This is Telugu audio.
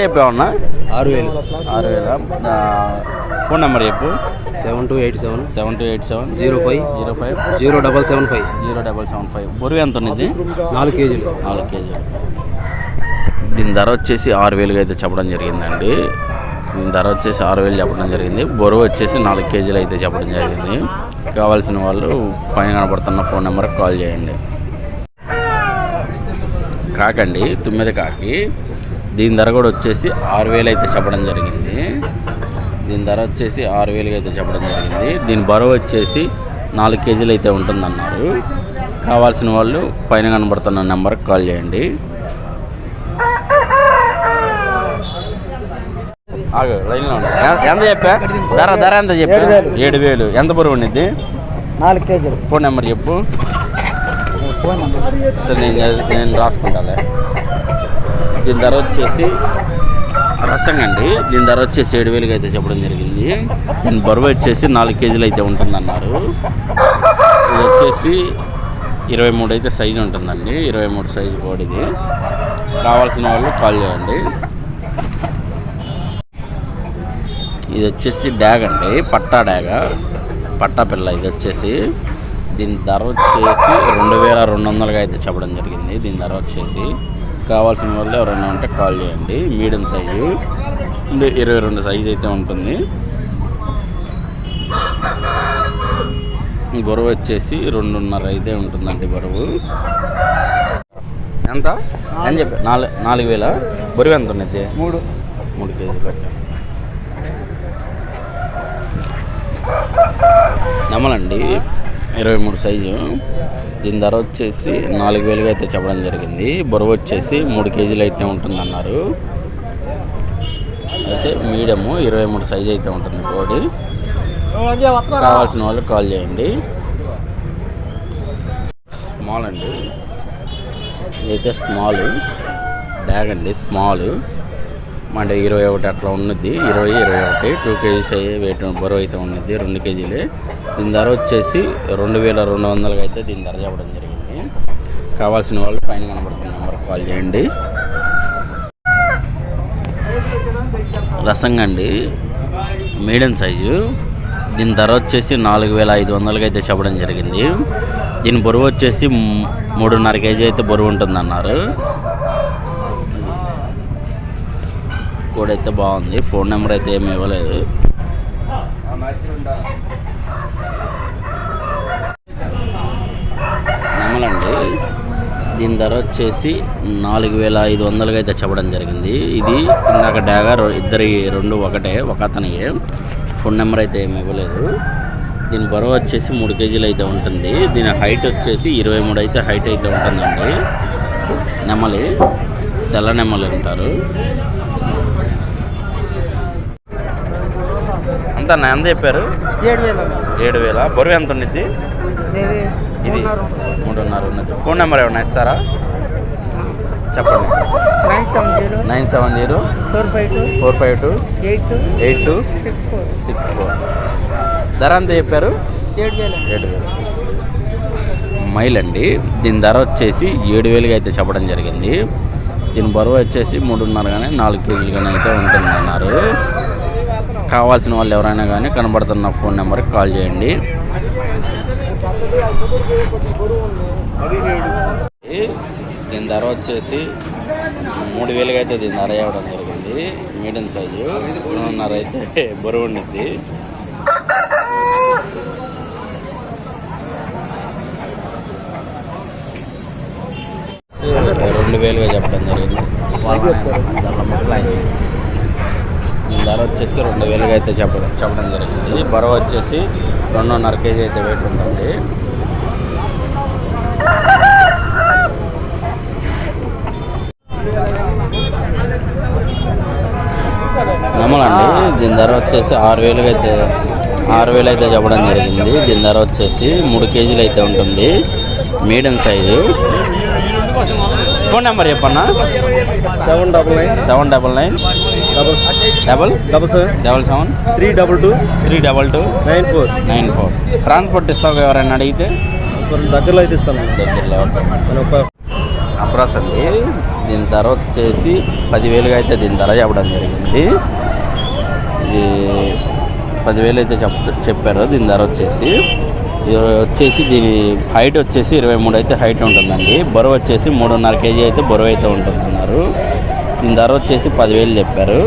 చెప్పావన్నా ఆరు వేలు. ఆరు వేల? ఫోన్ నెంబర్ చెప్పు. Seven two eight seven. Seven two eight seven. Zero five. Zero five. Zero double seven five. Zero double seven five. బరువు ఎంత ఉన్నది? నాలుగు కేజీలు. నాలుగు కేజీలు. దీని ధర వచ్చేసి ఆరు వేలుగా అయితే చెప్పడం జరిగిందండి. దీని ధర వచ్చేసి ఆరు వేలు చెప్పడం జరిగింది. బరువు వచ్చేసి నాలుగు కేజీలు అయితే చెప్పడం జరిగింది. కావాల్సిన వాళ్ళు పైన కనబడుతున్న ఫోన్ నెంబర్కి కాల్ చేయండి. కాకండి తొమ్మిది కాకి. దీని ధర కూడా వచ్చేసి ఆరు వేలు అయితే చెప్పడం జరిగింది. దీని ధర వచ్చేసి ఆరు వేలుగా అయితే చెప్పడం జరిగింది. దీని బరువు వచ్చేసి నాలుగు కేజీలు అయితే ఉంటుందన్నారు. కావాల్సిన వాళ్ళు పైన కనబడుతున్న నెంబర్కి కాల్ చేయండి. లైన్లో ఎంత చెప్పా? ధర ధర ఎంత చెప్పా? ఏడు వేలు. ఎంత బరువు ఉండిద్ది? నాలుగు కేజీలు. ఫోన్ నెంబర్ చెప్పు. నేను నేను రాసుకుంటాలే. దీని ధర వచ్చేసి రసం అండి దీని ధర వచ్చేసి ఏడు వేలుగా అయితే చెప్పడం జరిగింది. దీని బరువు వచ్చేసి నాలుగు కేజీలు అయితే ఉంటుందన్నారు. ఇది వచ్చేసి ఇరవై మూడు అయితే సైజు ఉంటుందండి. ఇరవై మూడు సైజు కోడిది. కావాల్సిన వాళ్ళు కాల్ చేయండి. ఇది వచ్చేసి డ్యాగ్ అండి. పట్టా డ్యాగ. పట్టా పిల్ల ఇది వచ్చేసి. దీని ధర వచ్చేసి రెండు వేల రెండు వందలుగా అయితే చెప్పడం జరిగింది. దీని ధర వచ్చేసి కావాల్సిన వాళ్ళు ఎవరైనా ఉంటే కాల్ చేయండి. Medium size. అంటే ఇరవై రెండు సైజు అయితే ఉంటుంది. బరువు వచ్చేసి రెండున్నర అయితే ఉంటుందండి బరువు. ఎంత? అని చెప్పి నాలుగు నాలుగు వేల? బరువు ఎంత ఉన్నది? మూడు. మూడు కేజీలు పెట్టాను నెమలండి. ఇరవై మూడు సైజు. దీని ధర వచ్చేసి నాలుగు వేలుగా అయితే చెప్పడం జరిగింది. బరువు వచ్చేసి మూడు కేజీలు అయితే ఉంటుందన్నారు. అయితే మీడియము ఇరవై మూడు సైజు అయితే ఉంటుంది కోడి. కావాల్సిన వాళ్ళు కాల్ చేయండి. స్మాల్ అండి. ఇదైతే స్మాల్. బ్యాగ్ అండి స్మాల్. అంటే ఇరవై ఒకటి అట్లా ఉన్నది. ఇరవై ఇరవై ఒకటి టూ కేజీస్ అయ్యే వెయిట్ బరువు అయితే ఉన్నది రెండు కేజీలే. దీని ధర వచ్చేసి రెండు వేల రెండు వందలుగా అయితే దీని ధర చెప్పడం జరిగింది. కావాల్సిన వాళ్ళు పైన కనబడుతున్న నెంబర్కి కాల్ చేయండి. రసంగా అండి మీడియం సైజు. దీని ధర వచ్చేసి నాలుగు వేల ఐదు వందలకి అయితే చెప్పడం జరిగింది. దీని బరువు వచ్చేసి మూడున్నర కేజీ అయితే బరువు ఉంటుందన్నారు. కూడా అయితే బాగుంది. ఫోన్ నెంబర్ అయితే ఏమి ఇవ్వలేదు. నెమలండి. దీని ధర వచ్చేసి నాలుగు వేల ఐదు వందలుగా అయితే చెప్పడం జరిగింది. ఇది ఇందాక డాగా ఇద్దరి రెండు ఒకటే ఒక అతనియే ఫోన్ నెంబర్ అయితే ఏమి ఇవ్వలేదు. దీని బరువు వచ్చేసి మూడు కేజీలు అయితే ఉంటుంది. దీని హైట్ వచ్చేసి ఇరవై మూడు అయితే హైట్ అయితే ఉంటుందండి. నెమలి తెల్ల నెమలి అంటారు. అంత ఎంత చెప్పారు. ఏడు వేలు బరువు ఎంత ఉండిద్ది? ఇది మూడున్నర ఉన్నది ఫోన్ నెంబర్ ఏమన్నా ఇస్తారా? చెప్పండి. Nine seven zero nine seven zero four five two four five two eight two eight two six four. Six four. ధర ఎంత చెప్పారు? ఏడు వేలు ఏడు వేలు మైల్ అండి. దీని ధర వచ్చేసి ఏడు వేలుగా అయితే చెప్పడం జరిగింది. దీని బరువు వచ్చేసి మూడున్నర కానీ నాలుగు కేజీలు కానీ అయితే ఉంటుంది అన్నారు కావాల్సిన వాళ్ళు ఎవరైనా కానీ కనబడుతున్న ఫోన్ నెంబర్కి కాల్ చేయండి. దీని ధర వచ్చేసి మూడు వేలుగా అయితే దీని ధర ఇవ్వడం జరిగింది. Medium size. మూడున్నర అయితే బరువు ఉండిద్ది. రెండు వేలుగా చెప్పడం జరిగింది. దీని ధర వచ్చేసి రెండు వేలుగా అయితే చెప్పడం చెప్పడం జరిగింది. బరువు వచ్చేసి రెండున్నర కేజీ అయితే వెయిట్ ఉంటుంది నమ్మలండి దీని ధర వచ్చేసి ఆరు వేలుగా అయితే ఆరు వేలు అయితే చెప్పడం జరిగింది. దీని ధర వచ్చేసి మూడు కేజీలు అయితే ఉంటుంది. Medium size. ఫోన్ నెంబర్ చెప్పన్నా? Seven double nine. Seven double nine. Double double? Double seven. Double seven. Three double two. Three double two. Nine four. Nine four. Transport ఇస్తావు ఎవరైనా అడిగితే? దగ్గరలో అయితే ఇస్తాను. దగ్గరలో అప్రాస్ అండి దీని ధర వచ్చేసి పదివేలుగా అయితే దీని ధర చెప్పడం జరిగింది. ఇది పదివేలు అయితే చెప్ చెప్పారు దీని ధర వచ్చేసి వచ్చేసి దీని హైట్ వచ్చేసి ఇరవై మూడు అయితే హైట్ ఉంటుందండి. బరువు వచ్చేసి మూడున్నర కేజీ అయితే బరువు అయితే ఉంటుందన్నారు. దీని ధర వచ్చేసి పదివేలు చెప్పారు.